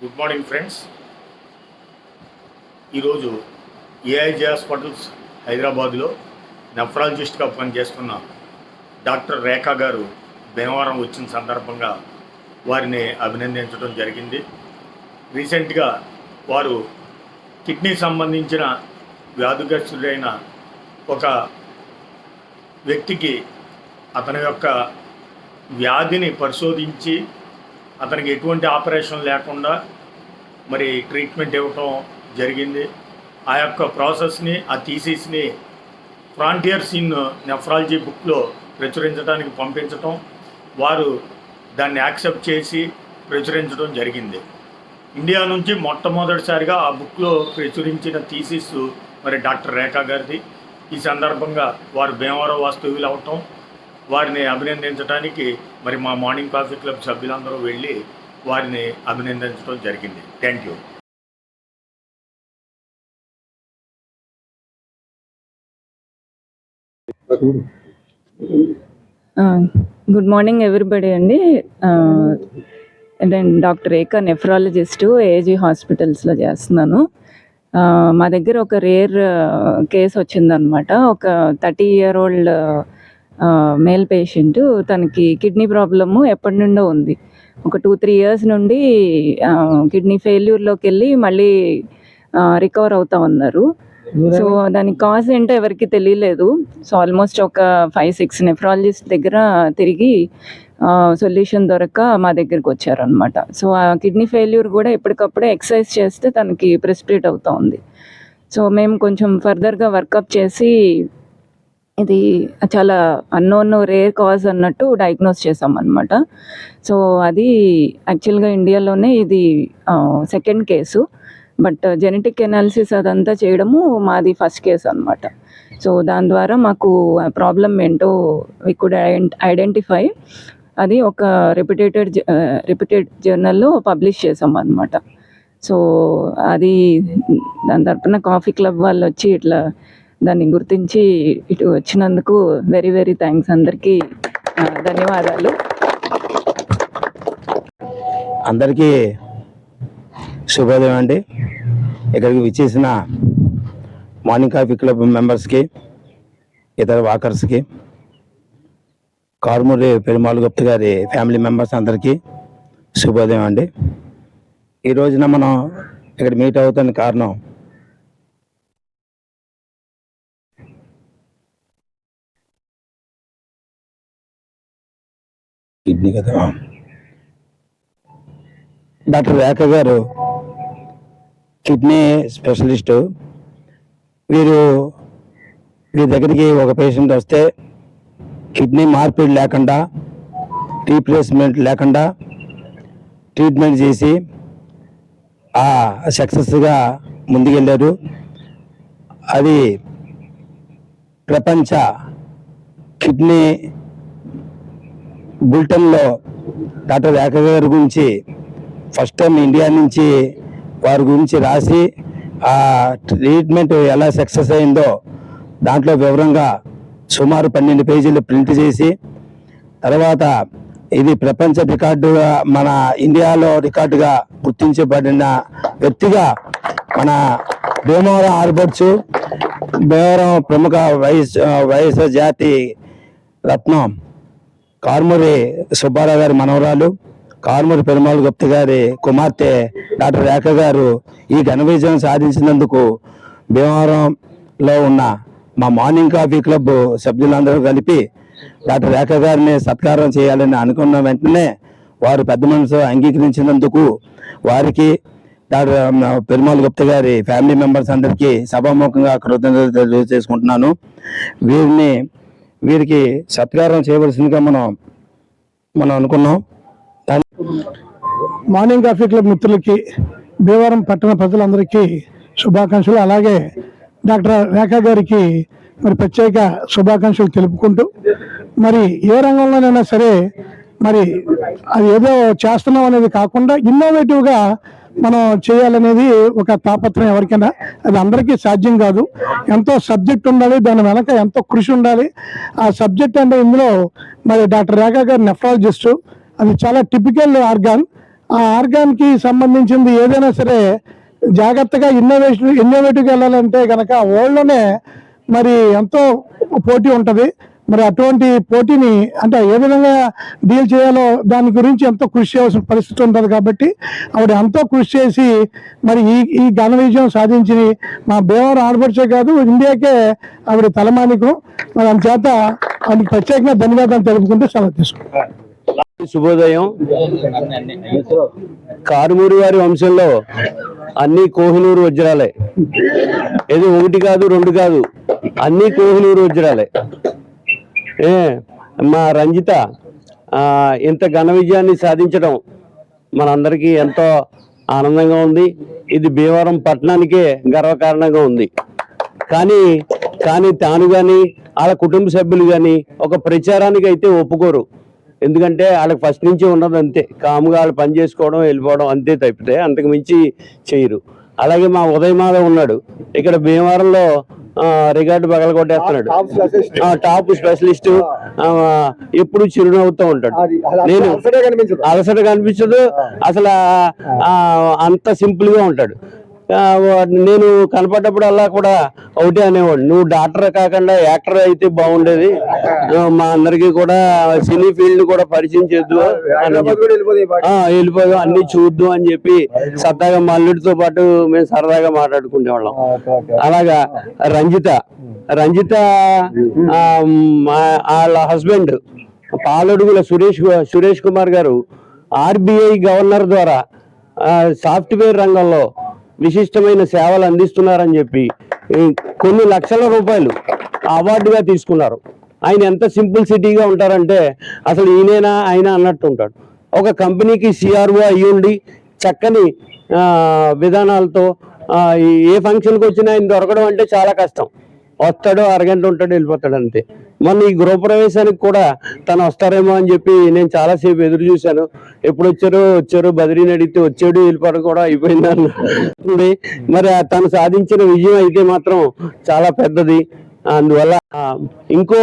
Good morning friends. ఈరోజు AIG hospitals హైదరాబాద్లో నెఫ్రాలజిస్ట్గా పనిచేస్తున్న డాక్టర్ రేఖా గారు భీమవరం వచ్చిన సందర్భంగా వారిని అభినందించడం జరిగింది. రీసెంట్గా వారు కిడ్నీ సంబంధించిన వ్యాధిగ్రస్తుడైన ఒక వ్యక్తికి అతని యొక్క వ్యాధిని పరిశోధించి అతనికి ఎటువంటి ఆపరేషన్ లేకుండా మరి ట్రీట్మెంట్ ఇవ్వటం జరిగింది. ఆ యొక్క ప్రాసెస్ని ఆ థీసిస్ని ఫ్రాంటియర్స్ ఇన్ నెఫ్రాలజీ బుక్లో ప్రచురించడానికి పంపించటం వారు దాన్ని యాక్సెప్ట్ చేసి ప్రచురించడం జరిగింది. ఇండియా నుంచి మొట్టమొదటిసారిగా ఆ బుక్లో ప్రచురించిన థీసిస్ మరి డాక్టర్ రేఖా గారిది. ఈ సందర్భంగా వారు భీమవరం వాస్తవ్యులు అవటం వారిని అభినందించడానికి మరి మా మార్నింగ్ కాఫీ క్లబ్ సభ్యులందరూ వెళ్ళి వారిని అభినందించడం జరిగింది. Thank you good morning everybody అండి. నేను డాక్టర్ రేఖా నెఫ్రాలజిస్ట్ ఏజీ హాస్పిటల్స్లో చేస్తున్నాను. మా దగ్గర ఒక రేర్ కేసు వచ్చిందనమాట ఒక thirty year old male patient తనకి కిడ్నీ ప్రాబ్లము ఎప్పటి నుండో ఉంది. ఒక టూ త్రీ ఇయర్స్ నుండి కిడ్నీ ఫెయిల్యూర్లోకి వెళ్ళి మళ్ళీ రికవర్ అవుతా ఉన్నారు. సో దాని కాజ్ ఏంటో ఎవరికి తెలియలేదు. సో ఆల్మోస్ట్ ఒక ఫైవ్ సిక్స్ నెఫ్రాలజిస్ట్ దగ్గర తిరిగి సొల్యూషన్ దొరక్క మా దగ్గరికి వచ్చారనమాట సో ఆ కిడ్నీ ఫెయిల్యూర్ కూడా ఎప్పటికప్పుడే ఎక్సర్సైజ్ చేస్తే తనకి ప్రెస్పిరేట్ అవుతా ఉంది. సో మేము కొంచెం ఫర్దర్గా వర్కప్ చేసి ఇది చాలా అన్నోన్ రేర్ కాజ్ అన్నట్టు డయాగ్నోస్ చేసాం అనమాట సో అది యాక్చువల్గా ఇండియాలోనే ఇది second case but genetic analysis అదంతా చేయడము మాది ఫస్ట్ కేసు అనమాట సో దాని ద్వారా మాకు ప్రాబ్లం ఏంటో వి కుడ్ ఐడెంటిఫై అది ఒక రెప్యుటేటెడ్ రెప్యుటెడ్ జర్నల్లో పబ్లిష్ చేసాం అనమాట సో అది దాని తరపున కాఫీ క్లబ్ వాళ్ళు వచ్చి ఇట్లా దాన్ని గుర్తించి ఇటు వచ్చినందుకు వెరీ వెరీ థ్యాంక్స్ అందరికీ. ధన్యవాదాలు. అందరికీ శుభోదయం అండి. ఇక్కడికి విచ్చేసిన మార్నింగ్ కాఫీ క్లబ్ మెంబర్స్కి ఇతర వాకర్స్కి కారుమూరి పెరుమాళ్ గుప్త గారి ఫ్యామిలీ మెంబర్స్ అందరికీ శుభోదయం అండి. ఈ రోజున మనం ఇక్కడ మీట్ అవుతున్న కారణం కిడ్నీ కదా? డాక్టర్ రేఖ గారు కిడ్నీ స్పెషలిస్టు. వీరు వీరి దగ్గరికి ఒక పేషెంట్ వస్తే కిడ్నీ మార్పిడి లేకుండా రీప్లేస్మెంట్ లేకుండా ట్రీట్మెంట్ చేసి ఆ సక్సెస్గా ముందుకెళ్ళారు. అది ప్రపంచ కిడ్నీ బులెటిన్లో డాక్టర్ రేఖ గారి గురించి ఫస్ట్ టైం ఇండియా నుంచి వారి గురించి రాసి ఆ ట్రీట్మెంట్ ఎలా సక్సెస్ అయిందో దాంట్లో వివరంగా సుమారు పన్నెండు పేజీలు ప్రింట్ చేసి తర్వాత ఇది ప్రపంచ రికార్డుగా మన ఇండియాలో రికార్డుగా గుర్తించబడిన వ్యక్తిగా మన భీమవరం ఆర్బర్ట్స్ భీమవరం ప్రముఖ వైఎస్ వైఎస్ జాతి రత్నం కార్మూరి సుబ్బారావు గారి మనవరాలు కార్మూరి పెరుమాళ్ గుప్త గారి కుమార్తె డాక్టర్ రేఖ గారు ఈ ఘన విజయం సాధించినందుకు భీమవరంలో ఉన్న మా మార్నింగ్ కాఫీ క్లబ్ సభ్యులందరూ కలిపి డాక్టర్ రేఖ గారిని సత్కారం చేయాలని అనుకున్న వెంటనే వారు పెద్ద మనసు అంగీకరించినందుకు వారికి డాక్టర్ పెరుమాళ్ గుప్త గారి ఫ్యామిలీ మెంబర్స్ అందరికీ సభాముఖంగా కృతజ్ఞతలు తెలియజేసుకుంటున్నాను. వీరిని వీరికి సత్కారం చేయవలసిందిగా మనం మనం అనుకున్నాం. మార్నింగ్ కాఫీ క్లబ్ మిత్రులకి భీవరం పట్టణ ప్రజలందరికీ శుభాకాంక్షలు. అలాగే డాక్టర్ రేఖా గారికి మరి ప్రత్యేక శుభాకాంక్షలు తెలుపుకుంటూ మరి ఏ రంగంలోనైనా సరే మరి అది ఏదో చేస్తున్నాం అనేది కాకుండా ఇన్నోవేటివ్గా మనం చేయాలనేది ఒక తాపత్రయం ఎవరికైనా. అది అందరికీ సాధ్యం కాదు. ఎంతో సబ్జెక్ట్ ఉండాలి దాని వెనక ఎంతో కృషి ఉండాలి. ఆ సబ్జెక్ట్ అంటే ఇందులో మరి డాక్టర్ రేఖా గారు నెఫ్రాలజిస్టు అది చాలా టిపికల్ ఆర్గాన్. ఆ ఆర్గాన్కి సంబంధించింది ఏదైనా సరే జాగ్రత్తగా ఇన్నోవేషన్ ఇన్నోవేటివ్గా వెళ్ళాలంటే కనుక వరల్డ్లోనే మరి ఎంతో పోటీ ఉంటుంది. మరి అటువంటి పోటీని అంటే ఏ విధంగా డీల్ చేయాలో దాని గురించి ఎంతో కృషి చేయాల్సిన పరిస్థితి ఉంటుంది కాబట్టి ఆవిడ ఎంతో కృషి చేసి మరి ఈ ఈ ఘన విజయం సాధించి మా భీమవరం ఆడపడిచే కాదు ఇండియాకే ఆవిడ తలమానికం. మరి అందుచేత ఆమెకు ప్రత్యేకంగా ధన్యవాదాలు తెలుపుకుంటూ సెలవు తీసుకుంటాం శుభోదయం. కారుమూరి వారి వంశంలో అన్ని కోహినూరు వజ్రాలే. ఏదో ఒకటి కాదు రెండు కాదు. అన్ని కోహినూరు వజ్రాలే. ఏ మా రంజిత ఇంత ఘన విజయాన్ని సాధించడం మనందరికీ ఎంతో ఆనందంగా ఉంది. ఇది భీమవరం పట్టణానికే గర్వకారణంగా ఉంది. కానీ కానీ తాను కానీ వాళ్ళ కుటుంబ సభ్యులు కానీ ఒక ప్రచారానికి అయితే ఒప్పుకోరు. ఎందుకంటే వాళ్ళకి ఫస్ట్ నుంచి ఉన్నది అంతే. కాముగా వాళ్ళు పని చేసుకోవడం వెళ్ళిపోవడం అంతే తప్పితే అంతకు మించి చేయరు. అలాగే మా ఉదయమాధవ్ ఉన్నాడు. ఇక్కడ భీమవరంలో రికార్డు పగల కొట్టేస్తున్నాడు. ఆ, టాప్ స్పెషలిస్ట్ ఎప్పుడు చిరునవ్వుతూ ఉంటాడు. నేను అలసట కనిపించదు అసలు ఆ, అంత సింపుల్గా ఉంటాడు. నేను కనపడ్డప్పుడల్లా కూడా ఒకటే అనేవాడు. నువ్వు డాక్టర్ కాకుండా యాక్టర్ అయితే బాగుండేది. మా అందరికి కూడా సినీ ఫీల్డ్ కూడా పరిచయం చేద్దు వెళ్ళిపోదాం అన్ని చూద్దాం అని చెప్పి సరదాగా మల్లుడితో పాటు మేము సరదాగా మాట్లాడుకునేవాళ్ళం. అలాగా రంజిత. రంజిత మా- వాళ్ళ హస్బెండ్ పాలడుగుల సురేష్ సురేష్ కుమార్ గారు ఆర్బిఐ గవర్నర్ ద్వారా సాఫ్ట్వేర్ రంగంలో విశిష్టమైన సేవలు అందిస్తున్నారని చెప్పి కొన్ని లక్షల రూపాయలు అవార్డుగా తీసుకున్నారు. ఆయన ఎంత సింపుల్ సిటీగా ఉంటారంటే అసలు ఈయనైనా ఆయన అన్నట్టు ఉంటాడు. ఒక కంపెనీకి సిఆర్ఓ అయ్యుండి చక్కని విధానాలతో ఏ ఫంక్షన్కి వచ్చినా ఆయన దొరకడం అంటే చాలా కష్టం. వస్తాడు అరగంట ఉంటాడు వెళ్ళిపోతాడు అంతే. మొన్న ఈ గృహప్రవేశానికి కూడా తను వస్తారేమో అని చెప్పి నేను చాలాసేపు ఎదురు చూశాను. ఎప్పుడు వచ్చారు వచ్చారు బదిరీని అడిగితే వచ్చాడు వెళ్ళిపోవడం కూడా అయిపోయింది అన్నది మరి తను సాధించిన విజయం అయితే మాత్రం చాలా పెద్దది. అందువల్ల ఇంకో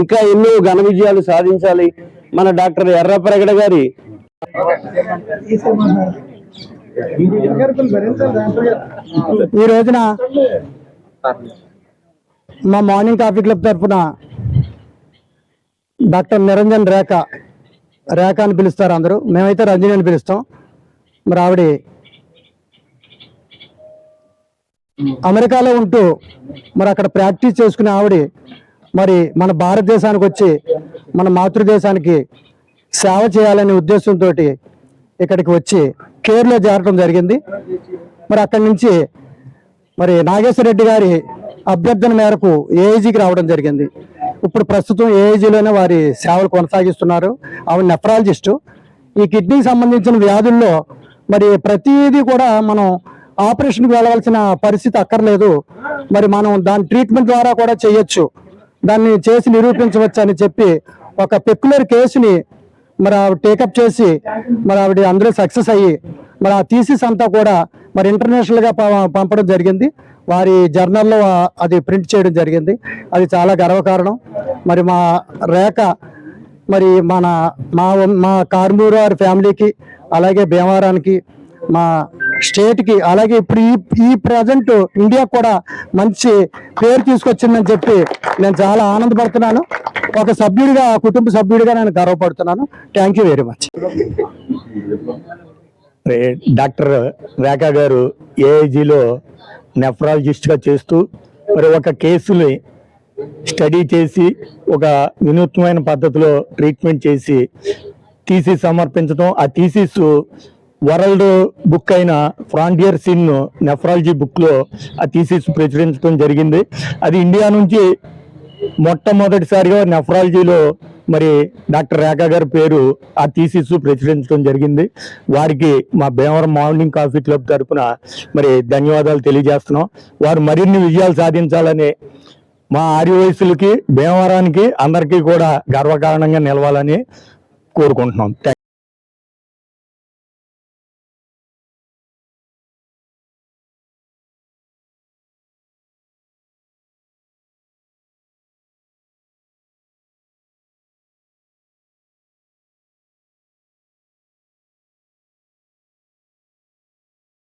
ఇంకా ఎన్నో ఘన విజయాలు సాధించాలి. మన డాక్టర్ ఎర్రప్రగడ గారి ఈ రోజున మా మార్నింగ్ కాఫీ క్లబ్ తరఫున డాక్టర్ నిరంజన్ రేఖ రేఖ అని పిలుస్తారు అందరూ. మేమైతే రంజని అని పిలుస్తాం. మరి ఆవిడ అమెరికాలో ఉంటూ మరి అక్కడ ప్రాక్టీస్ చేసుకునే ఆవిడ మరి మన భారతదేశానికి వచ్చి మన మాతృదేశానికి సేవ చేయాలనే ఉద్దేశంతో ఇక్కడికి వచ్చి కేర్లో చేరడం జరిగింది. మరి అక్కడి నుంచి మరి నాగేశ్వర రెడ్డి గారి అభ్యర్థన మేరకు ఏఐజీకి రావడం జరిగింది. ఇప్పుడు ప్రస్తుతం ఏఐజీలోనే వారి సేవలు కొనసాగిస్తున్నారు. ఆవిడ నెఫ్రాలజిస్టు. ఈ కిడ్నీకి సంబంధించిన వ్యాధుల్లో మరి ప్రతిదీ కూడా మనం ఆపరేషన్కి వెళ్ళవలసిన పరిస్థితి అక్కర్లేదు. మరి మనం దాని ట్రీట్మెంట్ ద్వారా కూడా చేయొచ్చు. దాన్ని చేసి నిరూపించవచ్చు అని చెప్పి ఒక పెక్యులర్ కేసుని మరి ఆవిడ టేకప్ చేసి మరి ఆవిడ అందులో సక్సెస్ అయ్యి మరి ఆ థీసిస్ అంతా కూడా మరి ఇంటర్నేషనల్గా పంపడం జరిగింది. వారి జర్నల్లో అది ప్రింట్ చేయడం జరిగింది. అది చాలా గర్వకారణం. మరి మా రేఖ మరి మన మా మా కార్మూరు వారి ఫ్యామిలీకి అలాగే భీమవరానికి మా స్టేట్కి అలాగే ఇప్పుడు ఈ ఈ ప్రజెంట్ ఇండియా కూడా మంచి పేరు తీసుకొచ్చిందని చెప్పి నేను చాలా ఆనందపడుతున్నాను. ఒక సభ్యుడిగా కుటుంబ సభ్యుడిగా నేను గర్వపడుతున్నాను. Thank you very much. Doctor Rekha గారు ఏఐజీలో నెఫ్రాలజిస్ట్గా చేస్తూ మరి ఒక కేసుని స్టడీ చేసి ఒక వినూత్నమైన పద్ధతిలో ట్రీట్మెంట్ చేసి థీసిస్ సమర్పించడం ఆ థీసిస్ వరల్డ్ బుక్ అయిన ఫ్రాంటియర్ సిన్ నెఫ్రాలజీ బుక్లో ఆ థీసిస్ ప్రచురించడం జరిగింది. అది ఇండియా నుంచి మొట్టమొదటిసారిగా నెఫ్రాలజీలో మరి డాక్టర్ రేఖ గారి పేరు ఆ థీసిస్ ప్రచురించడం జరిగింది. వారికి మా భీమవరం మార్నింగ్ కాఫీ క్లబ్ తరపున మరి ధన్యవాదాలు తెలియజేస్తున్నాం. వారు మరిన్ని విజయాలు సాధించాలని మా ఆర్య వయసులకి భీమవరానికి అందరికీ కూడా గర్వకారణంగా నిలవాలని కోరుకుంటున్నాం.